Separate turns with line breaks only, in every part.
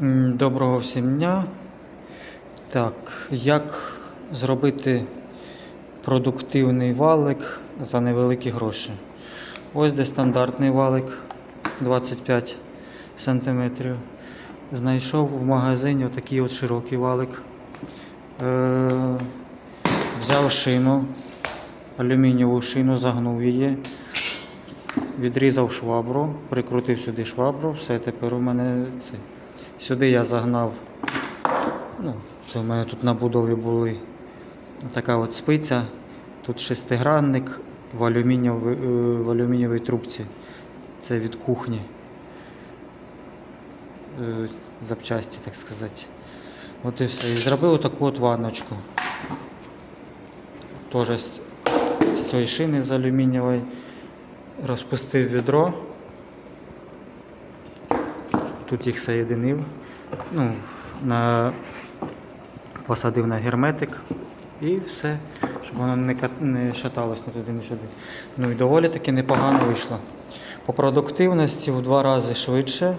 Доброго всім дня. Так, як зробити продуктивний валик за невеликі гроші? Ось де стандартний валик 25 см. Знайшов в магазині отакий от широкий валик. Е, взяв шину, алюмінієву шину, загнув її, відрізав швабру, прикрутив сюди швабру, все тепер у мене це. Сюди я загнав, ну, це у мене тут на будові були така от спиця, тут шестигранник в алюмінієвій, е, в алюмінієвій трубці. Це від кухні. Е, Запчасті, так сказати. От і все. І зробив таку от ванночку. Теж з цієї шини з алюмінієвої. Розпустив відро. Тут їх соєдинив. Ну, на... Посадив на герметик і все, щоб воно не, не шаталось ні туди, ні сюди. Ну і доволі таки непогано вийшло. По продуктивності в два рази швидше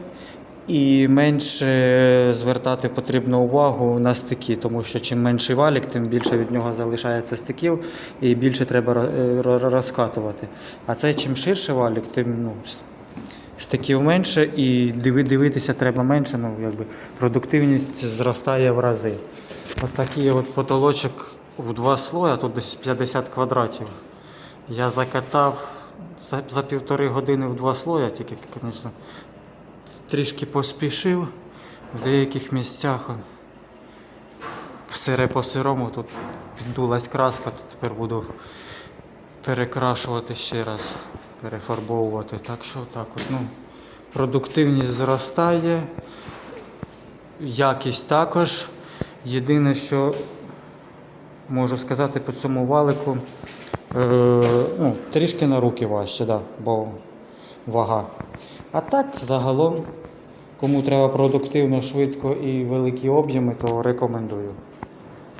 і менше звертати потрібно увагу на стики, тому що чим менший валік, тим більше від нього залишається стиків і більше треба е, ро- розкатувати. А це чим ширше валік, тим ну, стиків менше і дивитися треба менше, ну якби продуктивність зростає в рази. От такий от потолочок в два слоя, тут десь 50 квадратів. Я закатав за, за півтори години в два слоя, тільки, звісно, трішки поспішив. В деяких місцях сире по сирому тут піддулась краска, то тепер буду перекрашувати ще раз, перефарбовувати. Так що так от, ну, продуктивність зростає, якість також. Єдине, що можу сказати по цьому валику, е, ну, трішки на руки важче, да, бо вага. А так, загалом, кому треба продуктивно, швидко і великі об'єми, то рекомендую.